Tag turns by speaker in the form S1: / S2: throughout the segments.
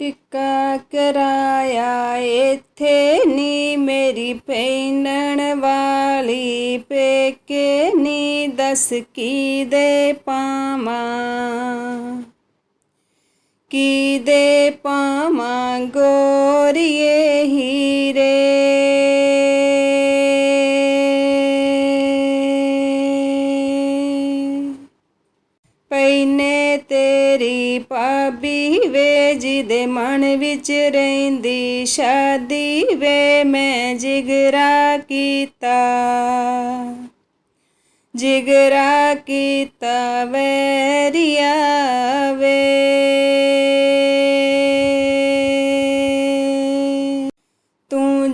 S1: ਟਿੱਕਾ ਕਰਾਇਆ ਇੱਥੇ ਨੀ ਮੇਰੀ ਪੈਣਨ ਵਾਲੀ, ਪੇਕੇ ਨੀ ਦੱਸ ਕੀ ਦੇ ਪਾਵਾਂ। ਕੀ ਦੇ ਪਾਵਾਂ ਗੋਰੀਏ ਤੇਰੀ ਭਾਬੀ ਵੇ, ਜਿਹਦੇ ਮਨ ਵਿੱਚ ਰਹਿੰਦੀ ਸ਼ਾਦੀ ਵੇ, ਮੈਂ ਜਿਗਰਾ ਕੀਤਾ। ਜਿਗਰਾ ਕੀਤਾ ਵੈਰੀਆ ਵੇ।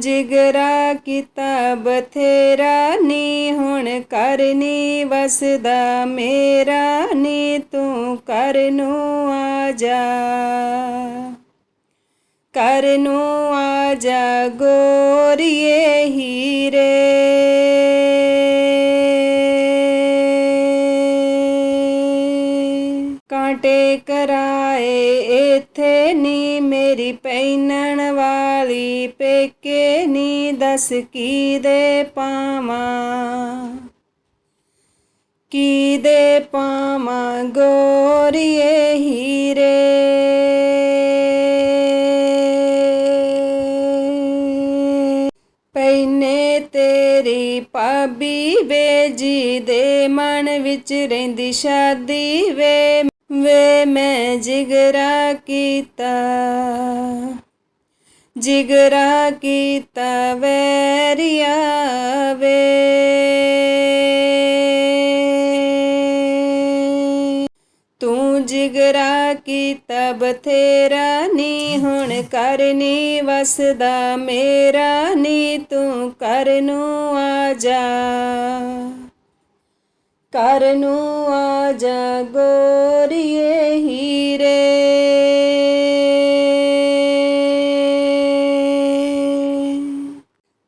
S1: ਜਿਗਰਾ ਕੀਤਾ ਬਥੇਰਾ ਨੀ, ਹੁਣ ਕਰਨੀ ਵਸਦਾ ਮੇਰਾ ਨੀ, ਤੂੰ ਕਰ ਨੂੰ ਆ ਜਾ ਕਰ ਨੂੰ ਆ ਜਾ ਗੋਰੀਏ ਹੀਰੇ। ਕਾਂਟੇ ਕਰਾਏ ਇਥੇ ਨੀ ਮੇਰੀ ਪੈਨਣ ਵਾਲੀ, ਪੇਕੇ ਨੀ ਦੱਸ ਕੀ ਦੇ ਪਾਵਾਂ। ਕੀ ਦੇ ਪਾਵਾਂ ਗੋਰੀਏ ਹੀਰੇ। ਪੈਨੇ ਤੇਰੀ ਭਾਬੀ ਵੇ ਜੀ ਦੇ ਮਨ ਵਿੱਚ ਰਹਿੰਦੀ ਸ਼ਾਦੀ ਵੇ। ਵੇ ਮੈਂ ਜਿਗਰਾ ਕੀਤਾ ਜਿਗਰਾ ਕੀਤਾ ਵੈਰੀਆ ਵੇ। ਤੂੰ ਜਿਗਰਾ ਕੀਤਾ ਬਥੇਰਾ ਨੀ, ਹੁਣ ਕਰਨੀ ਵਸਦਾ, ਮੇਰਾ ਨੀ, ਤੂੰ ਕਰ ਆ ਜਾ। ਕਰ ਨੂੰ ਆ ਜਾ ਗੋਰੀਏ ਹੀਰੇ।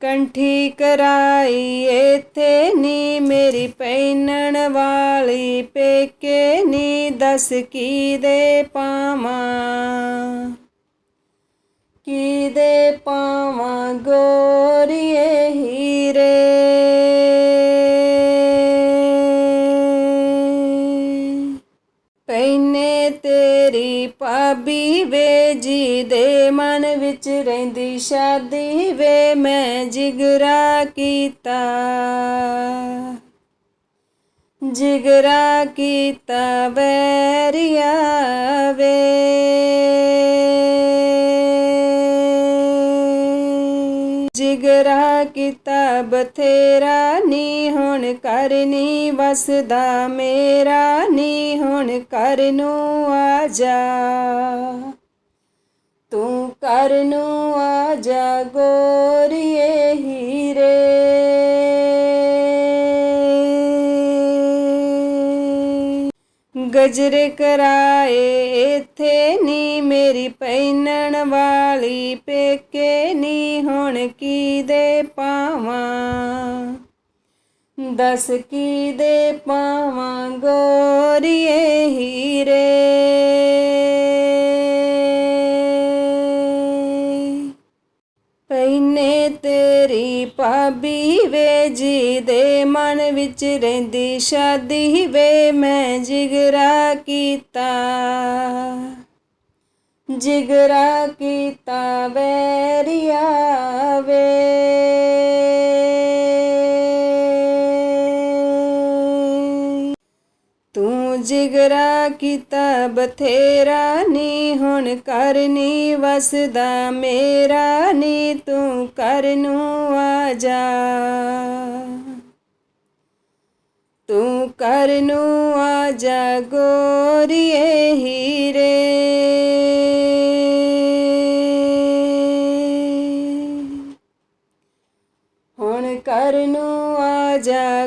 S1: ਕੰਠੀ ਕਰਾਈ ਇਥੇ ਨੀ ਮੇਰੀ ਪੈਨਣ ਵਾਲੀ, ਪੇਕੇ ਨੀ ਦੱਸ ਕੀ ਦੇ ਪਾਵਾਂ। ਕੀ ਦੇ ਪਾਵਾਂ ਗੋ ਪੈਨੇ ਤੇਰੀ ਭਾਬੀ ਵੇ ਜੀ ਦੇ ਮਨ ਵਿੱਚ ਰਹਿੰਦੀ ਸ਼ਾਦੀ ਵੇ, ਮੈਂ ਜਿਗਰਾ ਕੀਤਾ। ਜਿਗਰਾ ਕੀਤਾ ਵੈਰੀਆ ਵੇ। ਬਥੇਰਾ ਨੀ ਹੁਣ ਕਰਨੀ, ਵਸਦਾ ਮੇਰਾ ਨੀ ਹੁਣ ਕਰ ਨੂੰ ਆ ਜਾ। ਤੂੰ ਕਰ ਨੂੰ ਆ ਜਾ ਗੋਰੀਏ ਗਜਰ ਕਰਾਏ ਇਥੇ ਨੀ ਮੇਰੀ ਪੈਨਣ ਵਾਲੀ, ਪੇਕੇ ਨੀ ਹੁਣ ਕੀ ਦੇ ਪਾਵਾਂ। ਦਸ ਕੀ ਦੇ ਪਾਵਾਂ ਗੋਰੀਏ ਹੀਰੇ। ਭਾਬੀ ਵੇ ਜੀ ਦੇ ਮਨ ਵਿੱਚ ਰਹਿੰਦੀ ਸ਼ਾਦੀ ਵੇ ਮੈਂ ਜਿਗਰਾ ਕੀਤਾ। ਜਿਗਰਾ ਕੀਤਾ ਵੈਰੀਆ ਵੇ। ਤੂੰ ਜਿਗਰਾ ਕੀਤਾ ਬਥੇਰਾ ਨੀ, ਹੁਣ ਕਰਨੀ ਵਸਦਾ ਮੇਰਾ ਨੀ, ਤੂੰ ਤੂੰ ਨੂੰ ਆ ਜਾ ਤੂੰ ਕਰ ਨੂੰ ਆ ਜਾ ਗੋਰੀਏ ਹੀਰੇ। ਹੁਣ ਕਰ ਨੂੰ ਆ ਜਾ